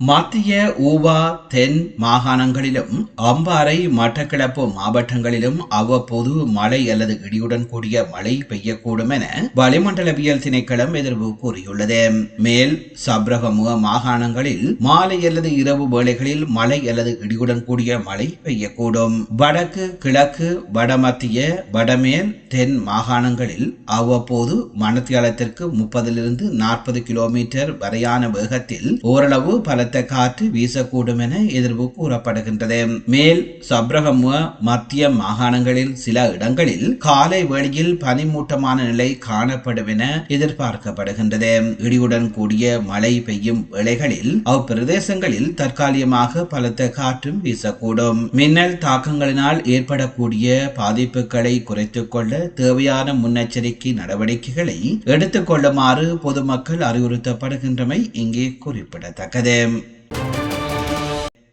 மத்திய ஊவா தென் மாகாணங்களிலும் அம்பாறை மட்டக்களப்பு மாவட்டங்களிலும் அவ்வப்போது மழை அல்லது இடியுடன் கூடிய மழை பெய்யக்கூடும் என வளிமண்டலவியல் திணைக்களம் எதிர்வு கூறியுள்ளது. மேல் சப்ரகமுக மாகாணங்களில் மாலை அல்லது இரவு வேளைகளில் மழை அல்லது இடியுடன் கூடிய மழை பெய்யக்கூடும். வடக்கு கிழக்கு வடமத்திய வடமேல் தென் மாகாணங்களில் அவ்வப்போது மணத்தியாலத்திற்கு முப்பதிலிருந்து நாற்பது கிலோமீட்டர் வரையான வேகத்தில் ஓரளவு பல பலத்த காற்று வீசக்கூடும் என எதிர்வு கூறப்படுகின்றது. மேல் சப்ரகமுவ மத்திய மாகாணங்களில் சில இடங்களில் காலை வேளையில் பனிமூட்டமான நிலை காணப்படும் என எதிர்பார்க்கப்படுகின்றது. இடியுடன் கூடிய மழை பெய்யும் வேளைகளில் அப்பிரதேசங்களில் தற்காலிகமாக பலத்த காற்றும் வீசக்கூடும். மின்னல் தாக்கங்களினால் ஏற்படக்கூடிய பாதிப்புகளை குறைத்துக் கொள்ள தேவையான முன்னெச்சரிக்கை நடவடிக்கைகளை எடுத்துக்கொள்ளுமாறு பொதுமக்கள் அறிவுறுத்தப்படுகின்றமை இங்கே குறிப்பிடத்தக்கது.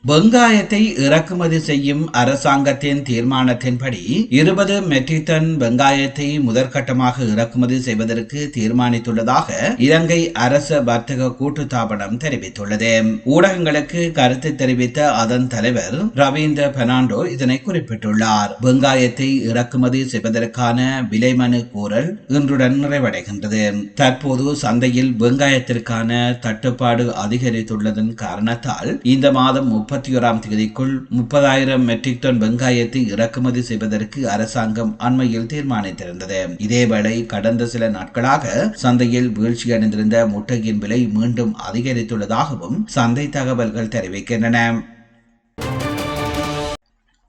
வெங்காயத்தை இறக்குமதி செய்யும் அரசாங்கத்தின் தீர்மானத்தின்படி இருபது மெட்ரிக் டன் வெங்காயத்தை முதற்கட்டமாக இறக்குமதி செய்வதற்கு தீர்மானித்துள்ளதாக இலங்கை அரச வர்த்தக கூட்டுத்தாபனம் தெரிவித்துள்ளது. ஊடகங்களுக்கு கருத்து தெரிவித்த அதன் தலைவர் ரவீந்திர பெர்னாண்டோ இதனை குறிப்பிட்டுள்ளார். வெங்காயத்தை இறக்குமதி செய்வதற்கான விலை மனு கோரல் இன்றுடன் நிறைவடைகின்றது. தற்போது சந்தையில் வெங்காயத்திற்கான தட்டுப்பாடு அதிகரித்துள்ளதன் காரணத்தால் இந்த மாதம் முப்பத்தி ஓராம் தேதிக்குள் முப்பதாயிரம் மெட்ரிக் டன் வெங்காயத்தை இறக்குமதி செய்வதற்கு அரசாங்கம் அண்மையில் தீர்மானித்திருந்தது. இதேவேளை கடந்த சில நாட்களாக சந்தையில் வீழ்ச்சியடைந்திருந்த முட்டையின் விலை மீண்டும் அதிகரித்துள்ளதாகவும் சந்தை தகவல்கள் தெரிவிக்கின்றன.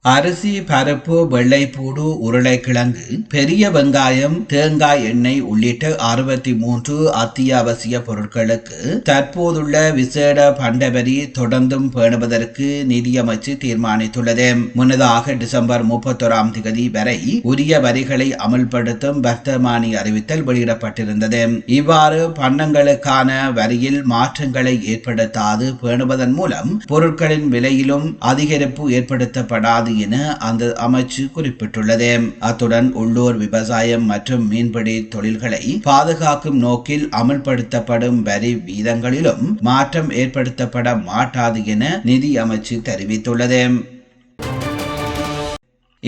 அரிசி பருப்பு வெள்ளைப்பூடு உருளைக்கிழங்கு பெரிய வெங்காயம் தேங்காய் எண்ணெய் உள்ளிட்ட அறுபத்தி மூன்று அத்தியாவசிய பொருட்களுக்கு தற்போதுள்ள விசேட பண்டவரி தொடர்ந்தும் பேணுவதற்கு நிதியமைச்சு தீர்மானித்துள்ளது. முன்னதாக டிசம்பர் முப்பத்தொராம் தேதி வரை உரிய வரிகளை அமல்படுத்தும் வர்த்தமானி அறிவித்தல் வெளியிடப்பட்டிருந்தது. இவ்வாறு பண்டங்களுக்கான வரியில் மாற்றங்களை ஏற்படுத்தாது பேணுவதன் மூலம் பொருட்களின் விலையிலும் அதிகரிப்பு ஏற்படுத்தப்படாது என அந்த அமைச்சு குறிப்பிட்டுள்ளது. அத்துடன் உள்ளூர் விவசாயம் மற்றும் மீன்பிடி தொழில்களை பாதுகாக்கும் நோக்கில் அமல்படுத்தப்படும் வரி வீதங்களிலும் மாற்றம் ஏற்படுத்தப்பட மாட்டாது என நிதி அமைச்சு தெரிவித்துள்ளது.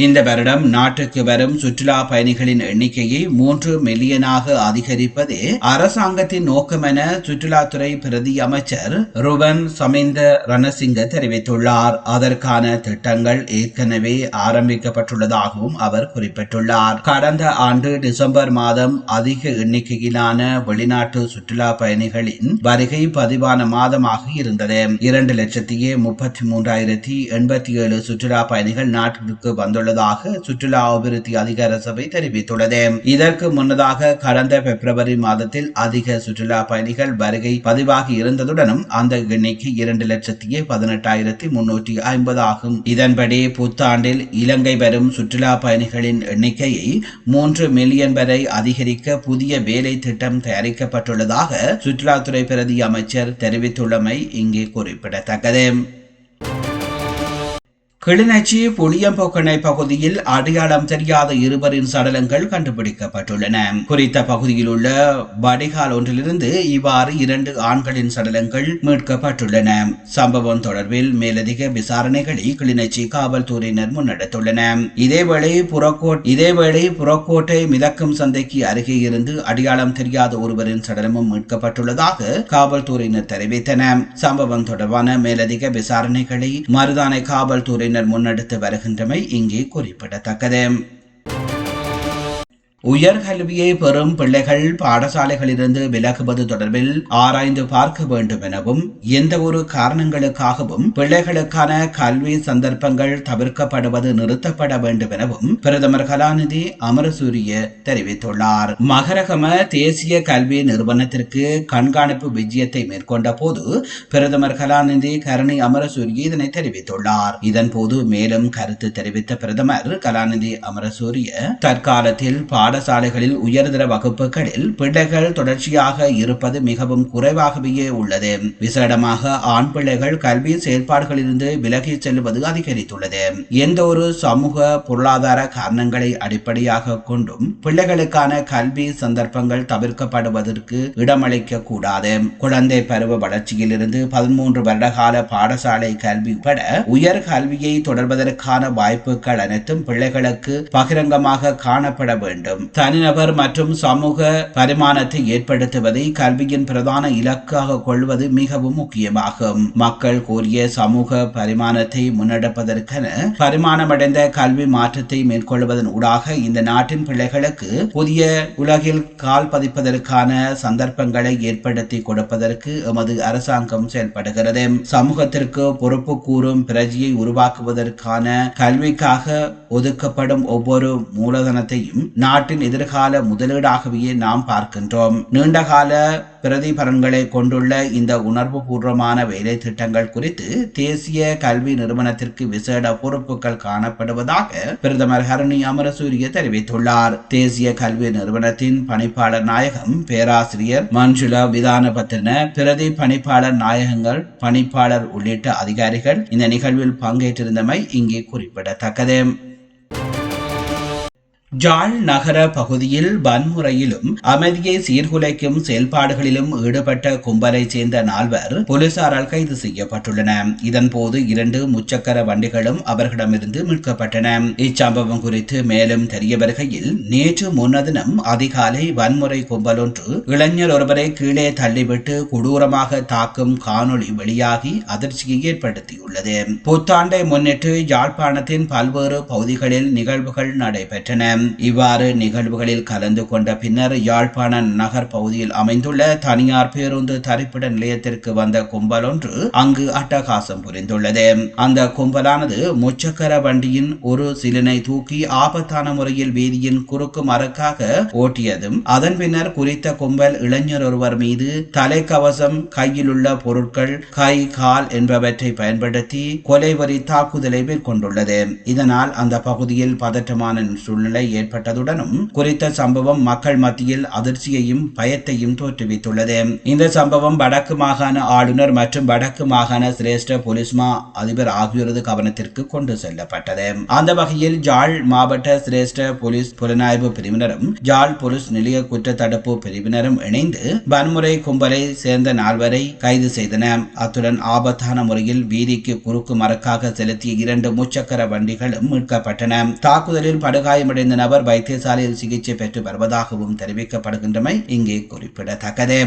இந்த வருடம் நாட்டுக்கு வரும் சுற்றுலா பயணிகளின் எண்ணிக்கையை மூன்று மில்லியனாக அதிகரிப்பதே அரசாங்கத்தின் நோக்கம் என சுற்றுலாத்துறை பிரதி அமைச்சர் ருவன் சமிந்த ரணசிங்க தெரிவித்துள்ளார். அதற்கான திட்டங்கள் ஏற்கனவே ஆரம்பிக்கப்பட்டுள்ளதாகவும் அவர் குறிப்பிட்டுள்ளார். கடந்த ஆண்டு டிசம்பர் மாதம் அதிக எண்ணிக்கையிலான வெளிநாட்டு சுற்றுலா பயணிகளின் வருகை பதிவான மாதமாக இருந்தது. இரண்டு லட்சத்தி முப்பத்தி மூன்றாயிரத்தி எண்பத்தி ஏழு சுற்றுலா பயணிகள் நாட்டிற்கு வந்துள்ள உள்ளதாக சுற்றுலா அபிவிருத்தி அதிகார சபை தெரிவித்துள்ளது. இதற்கு முன்னதாக கடந்த பிப்ரவரி மாதத்தில் அதிக சுற்றுலா பயணிகள் வருகை பதிவாகி இருந்ததுடனும் அந்த எண்ணிக்கை இரண்டு லட்சத்தி பதினெட்டாயிரத்தி முன்னூற்றி ஐம்பது ஆகும். இதன்படி புத்தாண்டில் இலங்கை வரும் சுற்றுலா பயணிகளின் எண்ணிக்கையை மூன்று மில்லியன் வரை அதிகரிக்க புதிய வேலை திட்டம் தயாரிக்கப்பட்டுள்ளதாக சுற்றுலாத்துறை பிரதி அமைச்சர் தெரிவித்துள்ளமை இங்கே குறிப்பிடத்தக்கது. கிளிநொச்சி புளியம்பொக்கணை பகுதியில் அடையாளம் தெரியாத இருவரின் சடலங்கள் கண்டுபிடிக்கப்பட்டுள்ளன. குறித்த பகுதியில் உள்ள வடிகால் ஒன்றிலிருந்து இவ்வாறு இரண்டு ஆண்களின் சடலங்கள் மீட்கப்பட்டுள்ளன. சம்பவம் தொடர்பில் மேலதிக விசாரணைகளை கிளிநொச்சி காவல்துறையினர் முன்னெடுத்துள்ளன. இதேவேளை புறக்கோட் இதேவேளை புறக்கோட்டை மிதக்கும் சந்தைக்கு அருகே இருந்து அடையாளம் தெரியாத ஒருவரின் சடலமும் மீட்கப்பட்டுள்ளதாக காவல்துறையினர் தெரிவித்தனர். சம்பவம் தொடர்பான மேலதிக விசாரணைகளை மருதானை காவல்துறையினர் பின்னர் முன்னெடுத்து வருகின்றமை இங்கே குறிப்பிடத்தக்கது. உயர்கல்வியை பெறும் பிள்ளைகள் பாடசாலைகளிலிருந்து விலகுவது தொடர்பில் ஆராய்ந்து பார்க்க வேண்டும் எனவும் எந்த ஒரு காரணங்களுக்காகவும் பிள்ளைகளுக்கான கல்வி சந்தர்ப்பங்கள் தவிர்க்கப்படுவது நிறுத்தப்பட வேண்டும் எனவும் பிரதமர் கலாநிதி அமரசூரிய தெரிவித்துள்ளார். மகரகம தேசிய கல்வி நிறுவனத்திற்கு கண்காணிப்பு விஜயத்தை மேற்கொண்ட போது பிரதமர் கலாநிதி கரணி அமரசூரிய இதனை தெரிவித்துள்ளார். இதன்போது மேலும் கருத்து தெரிவித்த பிரதமர் கலாநிதி அமரசூரிய தற்காலத்தில் பாட பாடசாலைகளில் உயர்தர வகுப்புகளில் பிள்ளைகள் தொடர்ச்சியாக இருப்பது மிகவும் குறைவாகவே உள்ளது. விசேடமாக ஆண் பிள்ளைகள் கல்வி செயல்பாடுகளிலிருந்து விலகி செல்வது அதிகரித்துள்ளது. எந்த ஒரு சமூக பொருளாதார காரணங்களை அடிப்படையாக கொண்டும் பிள்ளைகளுக்கான கல்வி சந்தர்ப்பங்கள் தவிர்க்கப்படுவதற்கு இடமளிக்க கூடாது. குழந்தை பருவ வளர்ச்சியிலிருந்து பதிமூன்று வருடகால பாடசாலை கல்வி உட்பட உயர் கல்வியை தொடர்வதற்கான வாய்ப்புகள் அனைத்தும் பிள்ளைகளுக்கு பகிரங்கமாக காணப்பட வேண்டும். தனிநபர் மற்றும் சமூக பரிமாணத்தை ஏற்படுத்துவதை கல்வியின் பிரதான இலக்காக கொள்வது மிகவும் முக்கியமாகும். மக்கள் கோரிய சமூக பரிமாணத்தை முன்னெடுப்பதற்கென பரிமாணமடைந்த கல்வி மாற்றத்தை மேற்கொள்வதன் ஊடாக இந்த நாட்டின் பிள்ளைகளுக்கு புதிய உலகில் கால் பதிப்பதற்கான சந்தர்ப்பங்களை ஏற்படுத்தி கொடுப்பதற்கு எமது அரசாங்கம் செயல்படுகிறது. சமூகத்திற்கு பொறுப்பு கூறும் பிரஜையை உருவாக்குவதற்கான கல்விக்காக ஒதுக்கப்படும் ஒவ்வொரு மூலதனத்தையும் நாட்டின் எதிர்கால முதலீடாகவே நாம் பார்க்கின்றோம். நீண்டகால பிரதிபலன்களை கொண்டுள்ள இந்த உணர்வு பூர்வமான வேலை திட்டங்கள் குறித்து தேசிய கல்வி நிறுவனத்திற்கு விசேட பொறுப்புகள் காணப்படுவதாக பிரதமர் ஹரணி அமரசூரிய தெரிவித்துள்ளார். தேசிய கல்வி நிறுவனத்தின் பணிப்பாளர் நாயகம் பேராசிரியர் மஞ்சுளா விதானபத்திரன பிரதி பணிப்பாளர் நாயகங்கள் பணிப்பாளர் உள்ளிட்ட அதிகாரிகள் இந்த நிகழ்வில் பங்கேற்றிருந்தமை இங்கே குறிப்பிடத்தக்கது. ஜாழ் நகர பகுதியில் வன்முறையிலும் அமைதியை சீர்குலைக்கும் செயல்பாடுகளிலும் ஈடுபட்ட கும்பலைச் சேர்ந்த நால்வர் போலீசாரால் கைது செய்யப்பட்டுள்ளன. இதன்போது இரண்டு முச்சக்கர வண்டிகளும் அவர்களிடமிருந்து மீட்கப்பட்டன. இச்சம்பவம் குறித்து மேலும் தெரிய வருகையில் நேற்று முன்னதினம் அதிகாலை வன்முறை கும்பல் ஒன்று இளைஞர் ஒருவரை கீழே தள்ளிவிட்டு கொடூரமாக தாக்கும் காணொளி வெளியாகி அதிர்ச்சியை ஏற்படுத்தியுள்ளது. புத்தாண்டை முன்னிட்டு யாழ்ப்பாணத்தின் பல்வேறு பகுதிகளில் நிகழ்வுகள் நடைபெற்றன. இவ்வாறு நிகழ்வுகளில் கலந்து கொண்ட பின்னர் யாழ்ப்பாண நகர் பகுதியில் அமைந்துள்ள தனியார் பேருந்து தரிப்பிட நிலையத்திற்கு வந்த கும்பல் ஒன்று அங்கு அட்டகாசம் புரிந்துள்ளது. அந்த கும்பலானது முச்சக்கர வண்டியின் ஒரு சிலினை தூக்கி ஆபத்தான முறையில் வீதியின் குறுக்கு மரக்காக ஓட்டியதும் அதன் பின்னர் குறித்த கும்பல் இளைஞர் ஒருவர் மீது தலைக்கவசம் கையில் உள்ள பொருட்கள் கை கால் என்பவற்றை பயன்படுத்தி கொலை வரி தாக்குதலை மேற்கொண்டுள்ளது. இதனால் அந்த பகுதியில் பதற்றமான சூழ்நிலை ஏற்பட்டதுடனும் குறித்த சம்பவம் மக்கள் மத்தியில் அதிர்ச்சியையும் பயத்தையும் தோற்றுவித்துள்ளது. இந்த சம்பவம் வடக்கு மாகாண ஆளுநர் மற்றும் வடக்கு மாகாண சிரேஷ்ட போலீஸ் மா அதிபர் ஆகியோரது கவனத்திற்கு கொண்டு செல்லப்பட்டது. அந்த வகையில் ஜாழ் மாவட்ட சிரேஷ்ட போலீஸ் புலனாய்வு பிரிவினரும் ஜாழ் போலீஸ் நிலைய குற்ற தடுப்பு பிரிவினரும் இணைந்து வன்முறை கும்பலை சேர்ந்த நால்வரை கைது செய்தன அத்துடன் ஆபத்தான முறையில் வீதிக்கு குறுக்கு மரக்காக செலுத்திய இரண்டு முச்சக்கர வண்டிகளும் மீட்கப்பட்டன. தாக்குதலில் படுகாயமடைந்த நபர் வைத்தியசாலையில் சிகிச்சை பெற்று வருவதாகவும் தெரிவிக்கப்படுகின்றமை இங்கே குறிப்பிடத்தக்கது.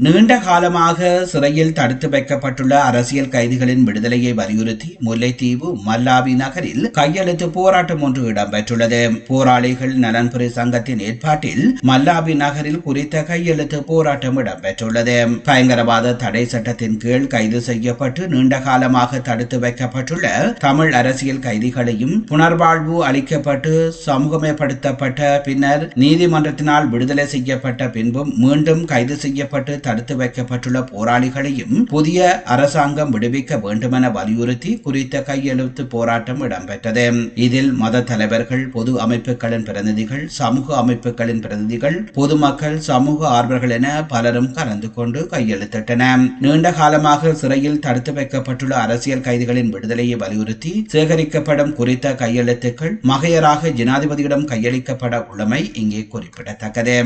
நீண்ட காலமாக சிறையில் தடுத்து வைக்கப்பட்டுள்ள அரசியல் கைதிகளின் விடுதலையை வலியுறுத்தி முல்லைத்தீவு மல்லாவி நகரில் கையெழுத்து போராட்டம் ஒன்று இடம்பெற்றுள்ளது. போராளிகள் நலன்புரி சங்கத்தின் ஏற்பாட்டில் மல்லாவி நகரில் குறித்த கையெழுத்து போராட்டம் இடம்பெற்றுள்ளது. பயங்கரவாத தடை சட்டத்தின் கீழ் கைது செய்யப்பட்டு நீண்ட காலமாக தடுத்து வைக்கப்பட்டுள்ள தமிழ் அரசியல் கைதிகளையும் புனர்வாழ்வு அளிக்கப்பட்டு சமூகமயப்படுத்தப்பட்ட பின்னர் நீதிமன்றத்தினால் விடுதலை செய்யப்பட்ட பின்பும் மீண்டும் கைது செய்யப்பட்டு தடுத்து வைக்கப்பட்டுள்ள போராளிகளையும் புதிய அரசாங்கம் விடுவிக்க வேண்டுமென வலியுறுத்தி குறித்த கையெழுத்து போராட்டம் இடம்பெற்றது. இதில் மத தலைவர்கள் பொது அமைப்புகளின் பிரதிநிதிகள் சமூக அமைப்புகளின் பிரதிநிதிகள் பொதுமக்கள் சமூக ஆர்வலர்கள் என பலரும் கலந்து கொண்டு கையெழுத்திட்டன. நீண்ட காலமாக சிறையில் தடுத்து வைக்கப்பட்டுள்ள அரசியல் கைதிகளின் விடுதலையை வலியுறுத்தி சேகரிக்கப்படும் குறித்த கையெழுத்துக்கள் மகையராக ஜனாதிபதியிடம் கையளிக்கப்பட உள்ளமை இங்கே குறிப்பிடத்தக்கது.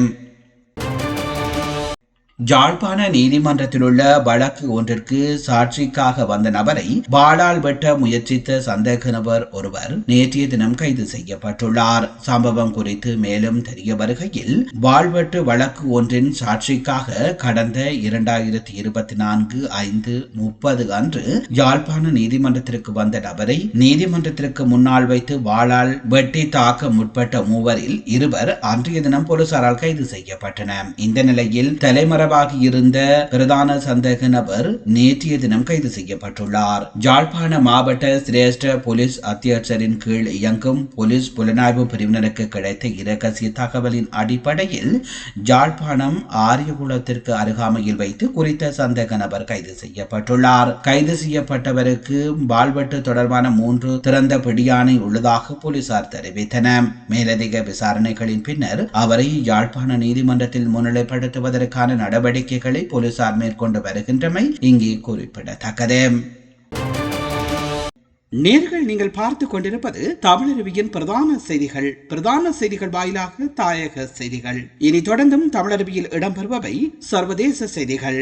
ஜாழ்ப்பாண நீதிமன்றத்தில் உள்ள வழக்கு ஒன்றிற்கு சாட்சிக்காக வந்த நபரை வாளால் வெட்ட முயற்சித்த சந்தேக நபர் ஒருவர் நேற்றைய தினம் கைது செய்யப்பட்டுள்ளார். சம்பவம் குறித்து மேலும் தெரிய வருகையில் வாழ்வெட்டு வழக்கு ஒன்றின் சாட்சிக்காக கடந்த இரண்டாயிரத்தி இருபத்தி நான்கு ஐந்து முப்பது அன்று யாழ்ப்பாண நீதிமன்றத்திற்கு வந்த நபரை நீதிமன்றத்திற்கு முன்னால் வைத்து வாளால் வெட்டி தாக்க முற்பட்ட மூவரில் இருவர் அன்றைய தினம் போலீசாரால் கைது செய்யப்பட்டனர். இந்த நிலையில் தலைமறைவாக தொடர்பாகியிருந்த பிரதான சந்தேக நபர் நேற்றைய தினம் கைது செய்யப்பட்டுள்ளார். ஜாழ்ப்பாண மாவட்ட சிரேஷ்ட போலீஸ் அத்தியட்சரின் கீழ் இயங்கும் போலீஸ் புலனாய்வு பிரிவினருக்கு கிடைத்த இரகசிய தகவலின் அடிப்படையில் ஜாழ்ப்பாணம் ஆரியகுளத்திற்கு அருகாமையில் வைத்து குறித்த சந்தேக நபர் கைது செய்யப்பட்டுள்ளார். கைது செய்யப்பட்டவருக்கு பால்வெட்டு தொடர்பான மூன்று திறந்த பிடியாணை உள்ளதாக போலீசார் தெரிவித்தனர். மேலதிக விசாரணைகளின் பின்னர் அவரை யாழ்ப்பாண நீதிமன்றத்தில் முன்னிலைப்படுத்துவதற்கான நடவடிக்கைகளை போலீசார் மேற்கொண்டு வருகின்றமை இங்கே குறிப்பிடத்தக்கது. நேர்கள் நீங்கள் பார்த்து கொண்டிருப்பது தமிழருவியின் பிரதான செய்திகள். பிரதான செய்திகள் வாயிலாக தாயக செய்திகள். இனி தொடர்ந்தும் தமிழருவியில் இடம்பெறுபவை சர்வதேச செய்திகள்.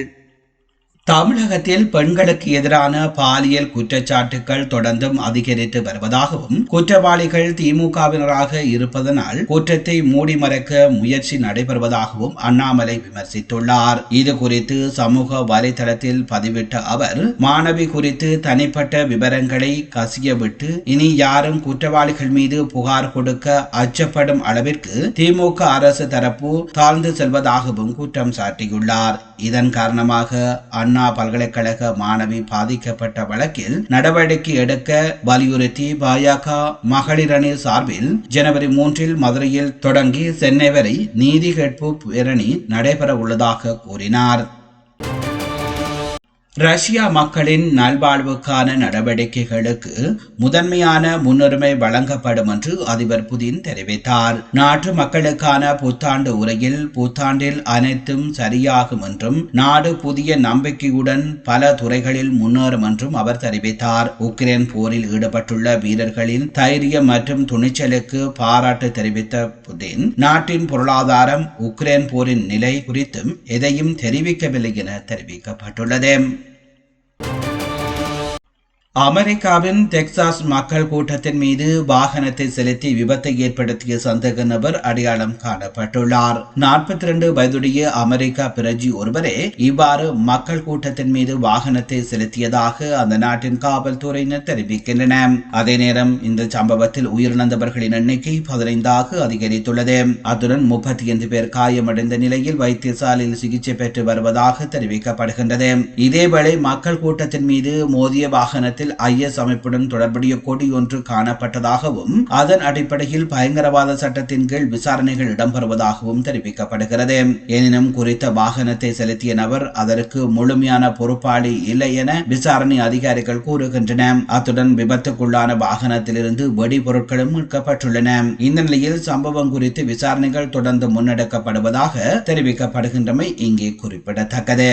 தமிழகத்தில் பெண்களுக்கு எதிரான பாலியல் குற்றச்சாட்டுகள் தொடர்ந்தும் அதிகரித்து வருவதாகவும் குற்றவாளிகள் திமுகவினராக இருப்பதனால் குற்றத்தை மூடி மறைக்க முயற்சி நடைபெறுவதாகவும் அண்ணாமலை விமர்சித்துள்ளார். இது குறித்து சமூக வலைதளத்தில் பதிவிட்ட அவர் மாணவி குறித்து தனிப்பட்ட விவரங்களை கசியவிட்டு இனி யாரும் குற்றவாளிகள் மீது புகார் கொடுக்க அச்சப்படும் அளவிற்கு திமுக அரசு தரப்பு தாழ்ந்து செல்வதாகவும் குற்றம் சாட்டியுள்ளார். இதன் காரணமாக அண்ணா பல்கலைக்கழக மாணவி பாதிக்கப்பட்ட வழக்கில் நடவடிக்கை எடுக்க வலியுறுத்தி பாஜக மகளிர் அணி சார்பில் ஜனவரி மூன்றில் மதுரையில் தொடங்கி சென்னை வரை நீதி கேட்பு பேரணி நடைபெற உள்ளதாக கூறினார். ரஷ்யா மக்களின் நல்வாழ்வுக்கான நடவடிக்கைகளுக்கு முதன்மையான முன்னுரிமை வழங்கப்படும் என்று அதிபர் புதின் தெரிவித்தார். நாட்டு மக்களுக்கான புத்தாண்டு உரையில் புத்தாண்டில் அனைத்தும் சரியாகும் என்றும் நாடு புதிய நம்பிக்கையுடன் பல துறைகளில் முன்னேறும் என்றும் அவர் தெரிவித்தார். உக்ரைன் போரில் ஈடுபட்டுள்ள வீரர்களின் தைரியம் மற்றும் துணிச்சலுக்கு பாராட்டு தெரிவித்த புதின் நாட்டின் பொருளாதாரம் உக்ரைன் போரின் நிலை குறித்தும் எதையும் தெரிவிக்கவில்லை என தெரிவிக்கப்பட்டுள்ளது. அமெரிக்காவின் டெக்சாஸ் மக்கள் கூட்டத்தின் மீது வாகனத்தை செலுத்தி விபத்தை ஏற்படுத்திய சந்தேக நபர் அடையாளம் காணப்பட்டுள்ளார். நாற்பத்தி இரண்டு வயதுடைய அமெரிக்கா பிரஜி ஒருவரே இவ்வாறு மக்கள் கூட்டத்தின் மீது வாகனத்தை செலுத்தியதாக அந்த நாட்டின் காவல்துறையினர் தெரிவிக்கின்றன அதே நேரம் இந்த சம்பவத்தில் உயிரிழந்தவர்களின் எண்ணிக்கை பதினைந்தாக அதிகரித்துள்ளது. அத்துடன் முப்பத்தி ஐந்து பேர் காயமடைந்த நிலையில் வைத்தியசாலையில் சிகிச்சை பெற்று வருவதாக தெரிவிக்கப்படுகின்றது. இதேவேளை மக்கள் கூட்டத்தின் மீது மோதிய வாகனத்தில் ஐஎஸ் அமைப்புடன் தொடர்புடைய கொடி ஒன்று காணப்பட்டதாகவும் அதன் அடிப்படையில் பயங்கரவாத சட்டத்தின் கீழ் விசாரணைகள் இடம்பெறுவதாகவும் தெரிவிக்கப்படுகிறது. எனினும் குறித்த வாகனத்தை செலுத்திய நபர் அதற்கு முழுமையான பொறுப்பாளி இல்லை என விசாரணை அதிகாரிகள் கூறுகின்றன. அத்துடன் விபத்துக்குள்ளான வாகனத்திலிருந்து வெடிபொருட்களும் மீட்கப்பட்டுள்ளன. இந்த நிலையில் சம்பவம் குறித்து விசாரணைகள் தொடர்ந்து முன்னெடுக்கப்படுவதாக தெரிவிக்கப்படுகின்றமை இங்கே குறிப்பிடத்தக்கது.